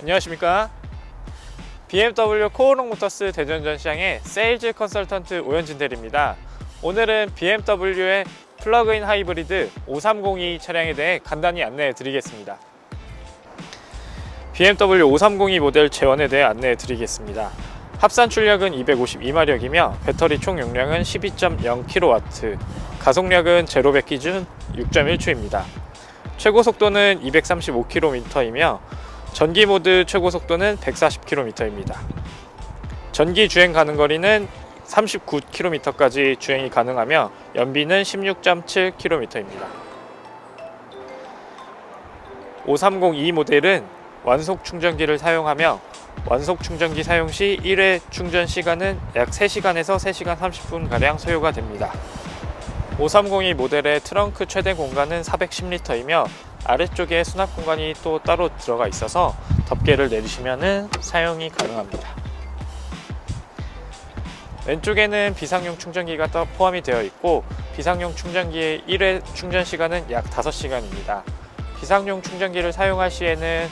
안녕하십니까? BMW 코오롱 모터스 대전 전시장의 세일즈 컨설턴트 오현진 대리입니다. 오늘은 BMW의 플러그인 하이브리드 5302 차량에 대해 간단히 안내해 드리겠습니다. BMW 5302 모델 재원에 대해 안내해 드리겠습니다. 합산 출력은 252마력이며 배터리 총 용량은 12.0kW 가속력은 제로 100 기준 6.1초입니다. 최고 속도는 235km이며 전기 모드 최고 속도는 140km입니다. 전기 주행 가능 거리는 39km까지 주행이 가능하며 연비는 16.7km입니다. 5302 모델은 완속 충전기를 사용하며 완속 충전기 사용 시 1회 충전 시간은 약 3시간에서 3시간 30분 가량 소요가 됩니다. 5302 모델의 트렁크 최대 공간은 410리터이며 아래쪽에 수납 공간이 또 따로 들어가 있어서 덮개를 내리시면 사용이 가능합니다. 왼쪽에는 비상용 충전기가 또 포함이 되어 있고 비상용 충전기의 1회 충전 시간은 약 5시간입니다. 비상용 충전기를 사용할 시에는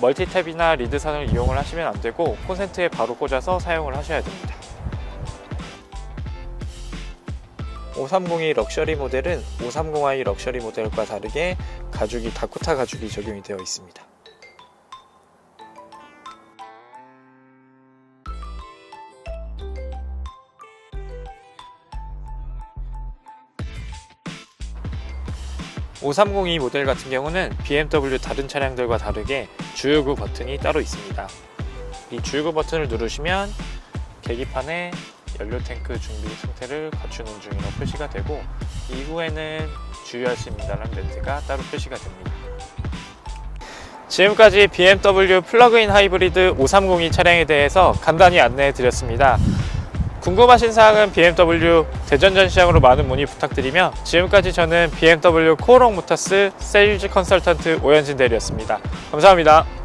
멀티탭이나 리드선을 이용을 하시면 안 되고 콘센트에 바로 꽂아서 사용을 하셔야 됩니다. 530이 럭셔리 모델은 530i 럭셔리 모델과 다르게 가죽이 다코타 가죽이 적용이 되어 있습니다. (5302) 모델 같은 경우는 BMW 다른 차량들과 다르게 주요구 버튼이 따로 있습니다. 이 주요구 버튼을 누르시면 계기판에 연료 탱크 준비 상태를 갖추는 중이라고 표시가 되고 이후에는 주의하십니다라는 멘트가 따로 표시가 됩니다. 지금까지 BMW 플러그인 하이브리드 5302 차량에 대해서 간단히 안내해 드렸습니다. 궁금하신 사항은 BMW 대전 전시장으로 많은 문의 부탁드리며 지금까지 저는 BMW 코오롱 모터스 세일즈 컨설턴트 오현진 대리였습니다. 감사합니다.